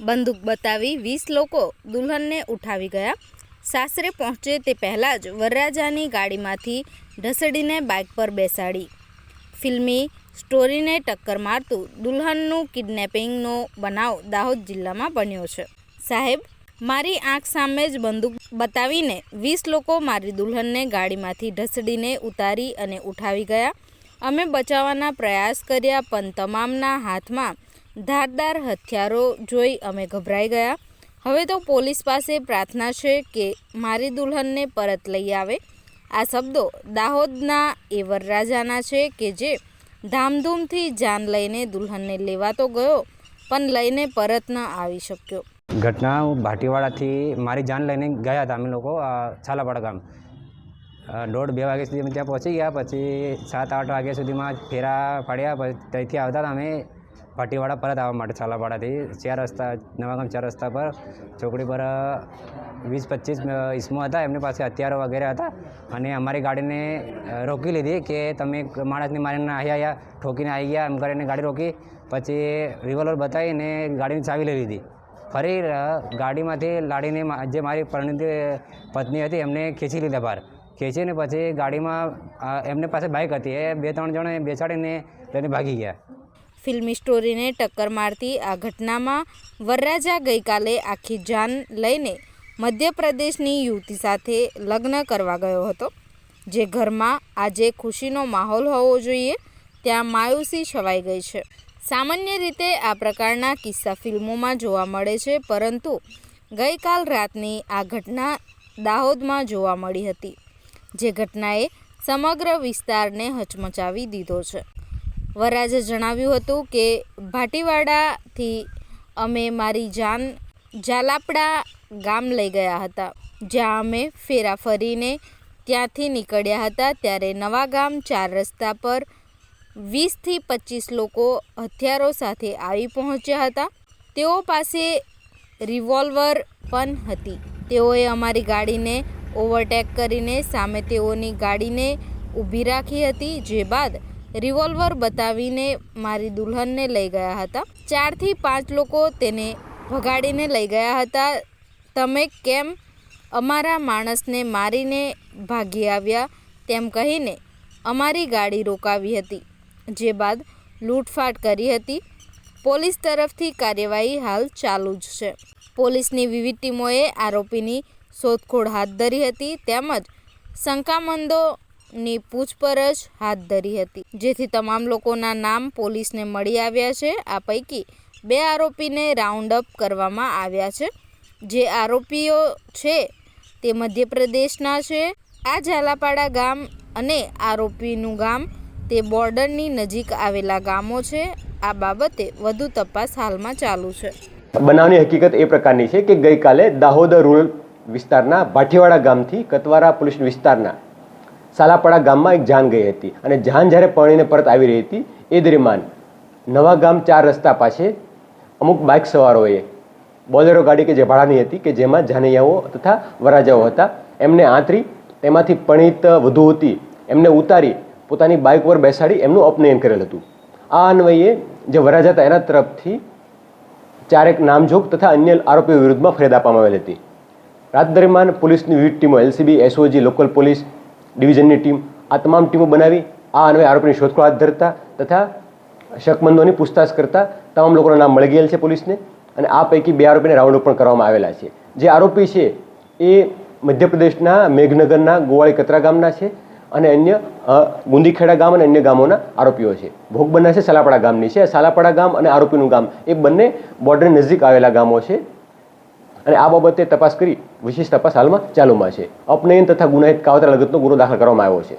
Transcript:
બંદૂક બતાવી વીસ લોકો દુલ્હનને ઉઠાવી ગયા. સાસરે પહોંચે તે પહેલાં જ વરરાજાની ગાડીમાંથી ઢસડીને બાઇક પર બેસાડી. ફિલ્મી સ્ટોરીને ટક્કર મારતું દુલ્હનનું કિડનેપિંગનો બનાવ દાહોદ જિલ્લામાં બન્યો છે. સાહેબ, મારી આંખ સામે જ બંદૂક બતાવીને વીસ લોકો મારી દુલ્હનને ગાડીમાંથી ઢસડીને ઉતારી અને ઉઠાવી ગયા. અમે બચાવવાના પ્રયાસ કર્યા, પણ તમામના હાથમાં ધારદાર હથિયારો જોઈ અમે ગભરાઈ ગયા. હવે તો પોલીસ પાસે પ્રાર્થના છે કે મારી દુલ્હનને પરત લઈ આવે. આ શબ્દો દાહોદના એ વરરાજાના છે કે જે ધામધૂમથી જાન લઈને દુલ્હનને લેવા તો ગયો, પણ લઈને પરત ન આવી શક્યો. ઘટના ભાટીવાડાથી મારી જાન લઈને ગયા હતા અમે લોકો છાલાપાડા ગામ. દોઢ બે વાગ્યા સુધી અમે ત્યાં પહોંચી ગયા, પછી સાત આઠ વાગ્યા સુધીમાં ફેરા પાડ્યા, પછી ત્યાંથી આવતા હતા અમે. ભાટીવાડા પરત આવવા માટે છાલાપાડાથી ચાર રસ્તા, નવાગામ ચાર રસ્તા પર. ચોકડી પર વીસ, પચીસ ઈસમો હતા. એમની પાસે હથિયારો વગેરે હતા. અને અમારી ગાડીને રોકી લીધી કે તમે માણસને મારીને અહીંયા આવ્યા ઠોકીને આવી ગયા, એમ કરીને ગાડી રોકી. પછી રિવોલ્વર બતાવીને ગાડીની ચાવી લઈ લીધી. ફરી ગાડીમાંથી લાડીને જે મારી પરિણીત પત્ની હતી, એમને ખેંચી લીધા બહાર. ખેંચીને પછી ગાડીમાં એમની પાસે બાઇક હતી. એ બે, ત્રણ જણે બેસાડીને લઈને ભાગી ગયા. ફિલ્મી સ્ટોરીને ટક્કર મારતી આ ઘટનામાં વરરાજા ગઈકાલે આખી જાન લઈને મધ્યપ્રદેશની યુવતી સાથે લગ્ન કરવા ગયો હતો. જે ઘરમાં આજે ખુશીનો માહોલ હોવો જોઈએ, ત્યાં માયુસી છવાઈ ગઈ છે. સામાન્ય રીતે આ પ્રકારના કિસ્સા ફિલ્મોમાં જોવા મળે છે, પરંતુ ગઈકાલ રાતની આ ઘટના દાહોદમાં જોવા મળી હતી, જે ઘટનાએ સમગ્ર વિસ્તારને હચમચાવી દીધો છે. વરરાજે જણાવ્યું હતું કે ભાટીવાડાથી અમે મારી જાન જાલાપડા ગામ લઈ ગયા હતા, જ્યાં અમે ફેરા ફરીને ત્યાંથી નીકળ્યા હતા. ત્યારે નવા ગામ ચાર રસ્તા પર વીસથી પચીસ લોકો હથિયારો સાથે આવી પહોંચ્યા હતા. તેઓ પાસે રિવોલ્વર પણ હતી. તેઓએ અમારી ગાડીને ઓવરટેક કરીને સામે તેઓની ગાડીને ઊભી રાખી હતી, જે બાદ રિવોલ્વર બતાવીને મારી દુલ્હનને લઈ ગયા હતા. ચારથી પાંચ લોકો તેને ભગાડીને લઈ ગયા હતા. તમે કેમ અમારા માણસને મારીને ભાગી આવ્યા? તેમ કહીને અમારી ગાડી રોકાવી હતી, જે બાદ લૂંટફાટ કરી હતી. પોલીસ તરફથી કાર્યવાહી હાલ ચાલુ જ છે. પોલીસની વિવિધ ટીમોએ આરોપીની શોધખોળ હાથ ધરી હતી. તેમજ શંકામંદોની પૂછપરછ હાથ ધરી હતી, જેથી તમામ લોકોના નામ પોલીસને મળી આવ્યા છે. આ પૈકી બે આરોપીને રાઉન્ડ અપ કરવામાં આવ્યા છે. જે આરોપીઓ છે તે મધ્યપ્રદેશના છે. આ ઝાલાપાડા ગામ અને આરોપીનું ગામ તે બોર્ડરની નજીક આવેલા ગામો છે. આ બાબતે વધુ તપાસ હાલમાં ચાલુ છે. બનાવની હકીકત એ પ્રકારની છે કે ગઈકાલે દાહોદ રૂરલ વિસ્તારના ભાઠીવાડા ગામથી કતવારા પોલીસ વિસ્તારના સાલાપાડા ગામમાં એક જાન ગઈ હતી અને જાન જ્યારે પરણીને પરત આવી રહી હતી, એ દરમિયાન નવા ગામ ચાર રસ્તા પાસે અમુક બાઇક સવારોએ બોલેરો ગાડી કે જે ભાડાની હતી કે જેમાં જાનૈયાઓ તથા વરાજાઓ હતા, એમને આંતરી તેમાંથી પરિણીત વધુ હતી, એમને ઉતારી પોતાની બાઇક પર બેસાડી એમનું અપનયન કરેલ હતું. આ અન્વયે જે વરાજા હતા એના તરફથી ચારેક નામજોગ તથા અન્ય આરોપીઓ વિરુદ્ધમાં ફરિયાદ આપવામાં આવેલ હતી. રાત દરમિયાન પોલીસની વિવિધ ટીમો એલસીબી એસઓજી લોકલ પોલીસ ડિવિઝનની ટીમ આ તમામ ટીમો બનાવી, આ અન્વયે આરોપીની શોધખોળ હાથ ધરતા તથા શકમંદોની પૂછતાછ કરતા તમામ લોકોના નામ મળી ગયેલ છે પોલીસને અને આ પૈકી બે આરોપીને રાઉન્ડ પણ કરવામાં આવેલા છે. જે આરોપી છે એ મધ્યપ્રદેશના મેઘનગરના ગોવાળી કતરા ગામના છે અને અન્ય ગુંદીખેડા ગામ અને અન્ય ગામોના આરોપીઓ છે. ભોગ બનનાર છે સાલાપાડા ગામની છે. સાલાપાડા ગામ અને આરોપીનું ગામ, એ બંને બોર્ડર નજીક આવેલા ગામો છે. અને આ બાબતે તપાસ કરી વિશેષ તપાસ હાલમાં ચાલુમાં છે. અપનયન તથા ગુનાહિત કાવતરા લગતનો ગુનો દાખલ કરવામાં આવ્યો છે.